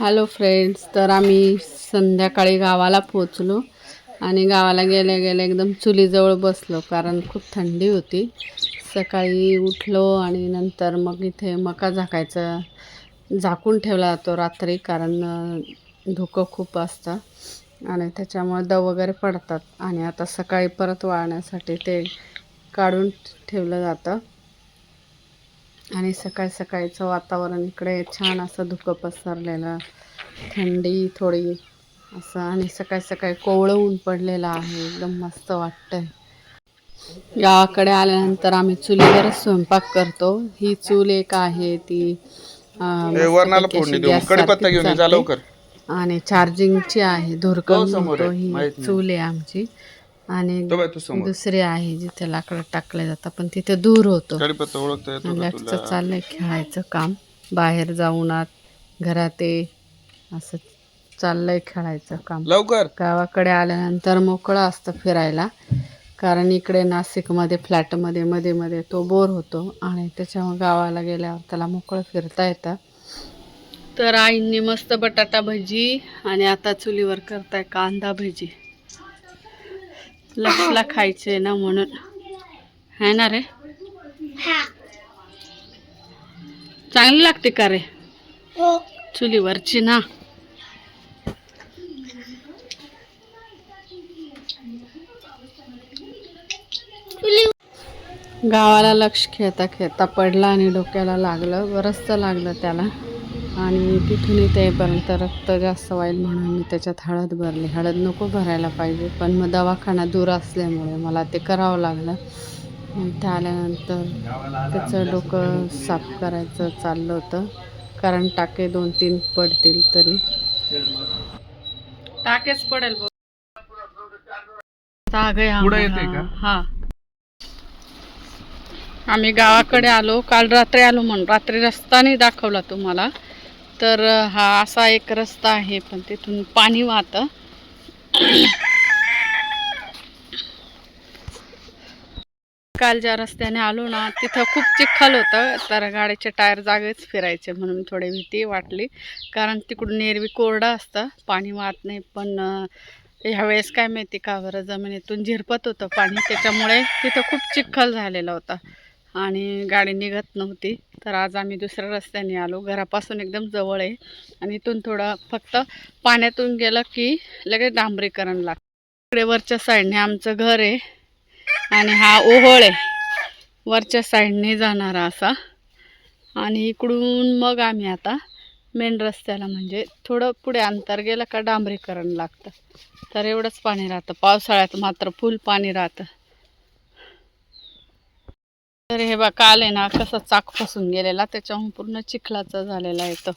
Hello friends तर आम्ही संध्याकाळी गावाला पोचलो आणि गावाला गेल्या गेल्या एकदम चुलीजवळ बसलो कारण खूप थंडी होती. सकाळी उठलो आणि नंतर मग इथे मका झाकायचा झाकून ठेवला जातो रात्री कारण धुकं खूप असतं आणि त्याच्यामुळे दव वगैरे पडतात. आणि आता सकाळी परत वाळण्यासाठी ते काढून ठेवलं जातं. आणि सकाळी सकाळीचं वातावरण इकडे छान असं धुकं पसरलेलं थंडी थोडी असं आणि सकाळी सकाळी कोवळं ऊन पडलेलं आहे एकदम मस्त वाटतंय. गावाकडे आल्यानंतर आम्ही चुलीवरच स्वयंपाक करतो. ही चूल एक आहे ती आणि चार्जिंगची आहे म्हणतो माहीत ही नाही. चूल आहे आमची. आणि दुसरी आहे जिथे लाकडं टाकले जातात पण तिथे दूर होतो. तुला? चाललंय खेळायचं काम. बाहेर जाऊन आत घरात ये. असं चाललंय खेळायचं काम. लवकर. गावाकडे आल्यानंतर मोकळं असतं फिरायला. कारण इकडे नाशिकमध्ये फ्लॅटमध्ये मध्ये मध्ये तो बोर होतो. आणि त्याच्यामुळे गावाला गेल्यावर त्याला मोकळं फिरता येतं. तर आईंनी मस्त बटाटा भजी आणि आता चुलीवर करताय कांदा भजी. लक्षला खायचे ना म्हणून. है ना रे? चांगली लागते का रे? चुलीवरची ना. गावाला लक्ष खेळता खेळता पडला आणि डोक्याला लागलं. बरंचसं लागलं त्याला. आणि तिथून इथे येईपर्यंत रक्त जास्त व्हाईल म्हणून मी त्याच्यात हळद भरली. हळद नको भरायला पाहिजे पण मग दवाखाना दूर असल्यामुळे मला ते करावं लागलं. इथे आल्यानंतर त्याचं डोकं साफ करायचं चाललं होतं. कारण टाके दोन तीन पडतील तरी. टाकेच पडेल? हा. आम्ही गावाकडे आलो काल रात्री आलो म्हणून. रात्री रस्ता नाही दाखवला तुम्हाला. तर हा असा एक रस्ता आहे पण तिथून पाणी वाहतं. काल ज्या रस्त्याने आलो ना तिथं खूप चिखल होतं तर गाडीचे टायर जागेच फिरायचे म्हणून थोडी भीती वाटली. कारण तिकडून एरवी कोरडं असतं पाणी वाहत नाही. पण ह्यावेळेस काय माहिती का बरं जमिनीतून झिरपत होतं पाणी त्याच्यामुळे तिथं खूप चिखल झालेला होता. आणि गाडी निघत नव्हती. तर आज आम्ही दुसऱ्या रस्त्याने आलो. घरापासून एकदम जवळ आहे. आणि इथून थोडं फक्त पाण्यातून गेलं की लगेच डांबरीकरण लागतं. इकडे वरच्या साईडने आमचं घर आहे. आणि हा ओहळ आहे. वरच्या साईडने जाणारा असा. आणि इकडून मग आम्ही आता मेन रस्त्याला म्हणजे थोडं पुढे अंतर गेलं का डांबरीकरण लागतं. तर एवढंच पाणी राहतं. पावसाळ्यात मात्र फुल पाणी राहतं. तर हे बा काल आहे ना कसं चाक फसून गेलेला त्याच्याहून पूर्ण चिखलाचा झालेला आहे तो.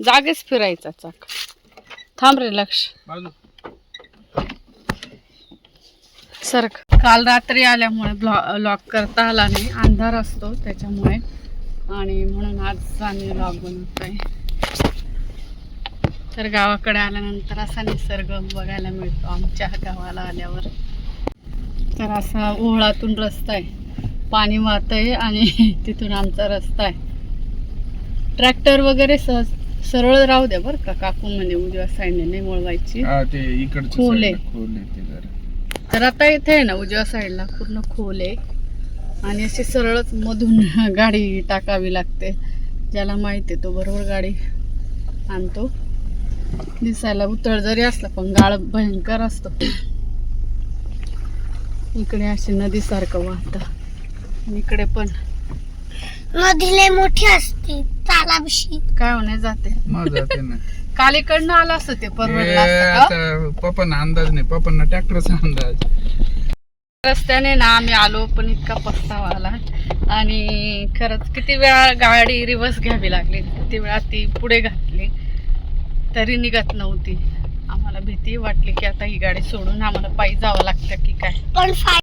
जागेच फिरायचा चाक. थांब रे लक्ष. सरक. काल रात्री आल्यामुळे ब्लॉ लॉक करता आला नाही अंधार असतो त्याच्यामुळे. आणि म्हणून आज आम्ही लॉक बनवतोय. तर गावाकडे आल्यानंतर असा निसर्ग बघायला मिळतो आमच्या गावाला आल्यावर. तर असा ओहळातून रस्ता आहे. पाणी वाहत आहे आणि तिथून आमचा रस्ता आहे. ट्रॅक्टर वगैरे सहज सरळ राहू द्या बरं का काकू म्हणे उजव्या साईडने नाही वळवायची इकडचं खोल आहे. तर आता इथे आहे ना उजव्या साईडला पूर्ण खोल आहे. आणि अशी सरळच मधून गाडी टाकावी लागते. ज्याला माहिती आहे तो बरोबर गाडी आणतो. दिसायला उतळ जरी असला पण गाळ भयंकर असतो. इकडे अशी नदीसारखं वाहतं. इकडे पण. नदीले मोठी असते तालाबशी. काय होणे जाते. मग जाते ना. काल इकडनं आलं असतं ते हे परवडलं? आता पप्पांना अंदाज नाही पप्पांना ट्रॅक्टरचा अंदाज. रस्त्याने ना आम्ही आलो पण इतका पस्तावा आला. आणि खरंच किती वेळा गाडी रिवर्स घ्यावी लागली किती वेळा ती पुढे घातली तरी निघत नव्हती. आम्हाला भीती वाटली की आता ही गाडी सोडून आम्हाला पायी जावं लागतं की काय? पण फाय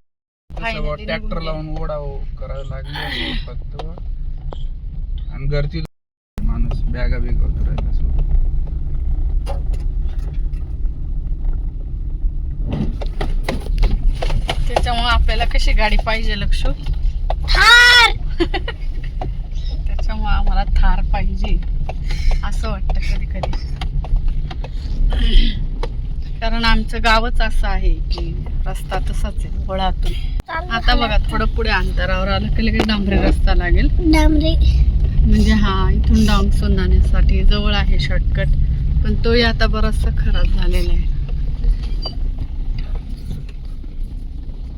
Finally ट्रॅक्टर निघून लावून ओढाव करावं लागलं फक्त. आणि घरची माणूस बॅगा बिगा सोडून. त्याच्यामुळे आपल्याला कशी गाडी पाहिजे लक्ष? थार! त्याच्यामुळे आम्हाला थार पाहिजे असं वाटतं कधी कधी कारण आमचं गावच असं आहे की रस्ता तसाच आहे वळातून आता बघा थोडं पुढे अंतरावर आलं की लगेच डांबरी रस्ता लागेल. डांबरे. म्हणजे हा इथून डांग सोंदाण्यासाठी जवळ आहे शॉर्टकट पण तोही आता बराचसा खराब झालेला आहे.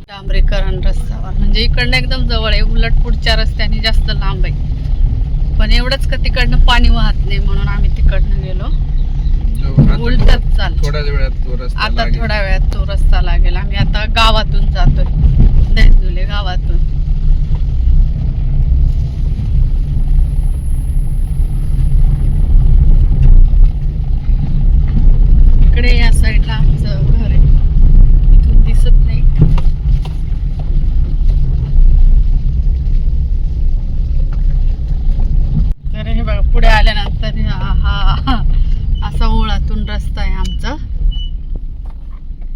डांबरीकरण रस्त्यावर म्हणजे इकडनं एकदम जवळ आहे. उलट पुढच्या रस्त्याने जास्त लांब आहे. पण एवढंच का तिकडनं पाणी वाहत नाही म्हणून आम्ही तिकडनं गेलो. उलटच चाल थोड्याच वेळात तो रस्ता आता. थोड्या वेळात तो रस्ता लागेल. आम्ही आता गावातून जातोय. दहिजुले गावातून. इकडे या साईडला आमचं घर आहे. इथून दिसत नाही. तर हे बघा पुढे आल्यानंतर हा असा ओळातून रस्ता आहे आमचा.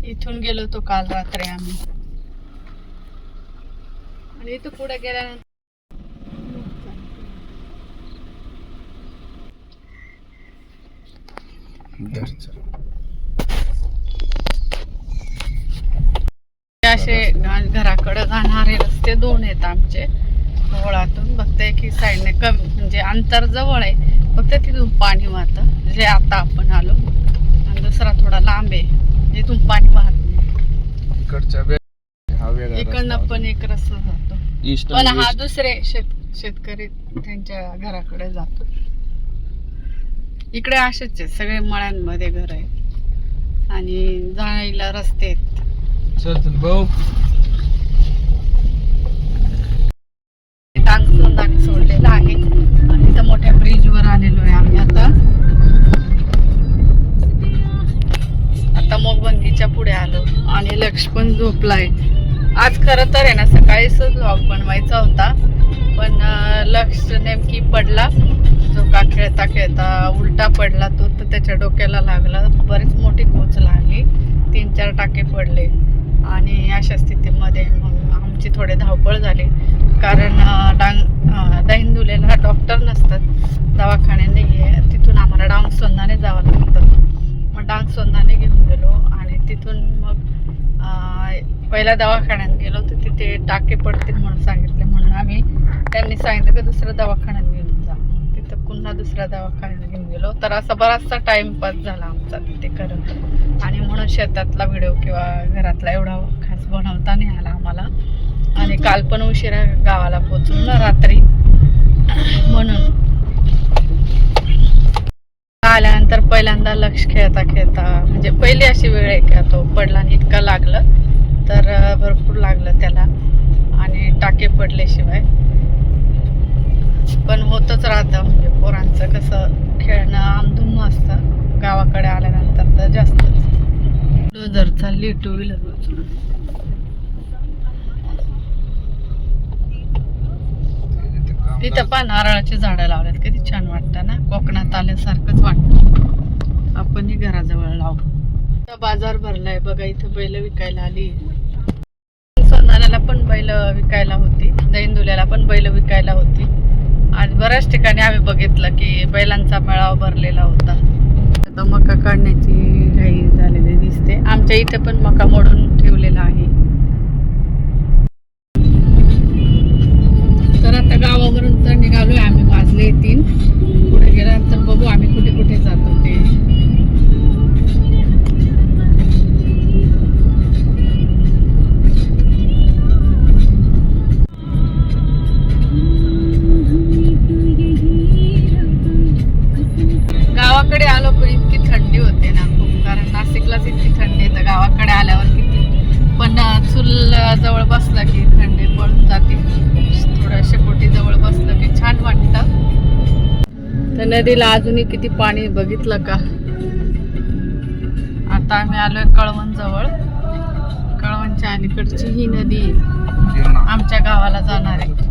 इथून गेलो तो काल रात्री आम्ही. आणि इथं पुढे गेल्यानंतर असे घराकडे जाणारे रस्ते दोन आहेत आमचे. ओळातून फक्त एक साईडने कमी म्हणजे अंतर जवळ आहे. फक्त तिथून पाणी वाहतं. जे आता आपण आलो. आणि दुसरा थोडा लांब आहे. इथून पाणी वाहत नाही. इकडनं पण एक रस्ता जातो. ईस्ट पण आणि हा वेस्ट. दुसरे शेत शेतकरी त्यांच्या घराकडे जातो. इकडे असेच आहे सगळे मळ्यांमध्ये घर आहे आणि जायला रस्ते आहेत. चल चल भाऊ सोडलेला आहे. आणि इथं मोठ्या ब्रिजवर आलेलो आहे आम्ही आता. आता मोगबंदीच्या पुढे आलो. आणि लक्ष पण झोपलाय. आज खरं तर आहे ना सकाळीच व्लॉग बनवायचा होता. पण लक्ष नेमकी पडला. झोका खेळता खेळता उलटा पडला तो तर त्याच्या डोक्याला लागला. बरीच मोठी गोच लागली. तीन चार टाके पडले. आणि अशा स्थितीमध्ये मग आमची थोडी धावपळ झाली. कारण डांग दहिंदुलेला डॉक्टर नसतात. दवाखाने नाही आहे तिथून आम्हाला डांग सोंदाने जावं लागतं. मग डांग सोंदाने घेऊन गेलो आणि तिथून मग पहिल्या दवाखान्यात गेलो तर तिथे टाके पडतील म्हणून सांगितले. म्हणून आम्ही त्यांनी सांगितलं की दुसऱ्या दवाखान्यात घेऊन जा. तिथं पुन्हा दुसऱ्या दवाखान्यात घेऊन गेलो. तर असा बराचसा टाइमपास झाला आमचा तिथे करत आणि म्हणून शेतातला व्हिडिओ किंवा घरातला एवढा खास बनवता नाही आला आम्हाला. आणि काल पण उशिरा गावाला पोचून ना रात्री. म्हणून आल्यानंतर पहिल्यांदा लक्ष खेळता खेळता म्हणजे पहिली अशी वेळ आहे का तो पडला आणि इतका लागलं. तर भरपूर लागलं त्याला. आणि टाके पडल्याशिवाय. पण होतच राहतं म्हणजे पोरांचं कसं खेळणं आमधुम असतं. गावाकडे आल्यानंतर तर जास्तच जर चालली टू व्हीलर तिथं पण नारळाची झाडं लावल्यात किती छान वाटतं ना? कोकणात आल्यासारखंच वाटतं. आपणही घराजवळ लावू. बाजार भरलाय. बघा इथं बैल विकायला आली. पण बैल विकायला होती. दैंदुल्याला पण बैल विकायला होती. आज बऱ्याच ठिकाणी आम्ही बघितलं की बैलांचा मेळावा भरलेला होता. आता मका काढण्याची घाई झालेली दिसते. आमच्या इथे पण मका मोडून ठेवलेला आहे. नदीला अजूनही किती पाणी बघितलं का? आता आम्ही आलोय कळवण जवळ. कळवणच्या अलीकडची ही नदी. आमच्या गावाला जाणार आहे.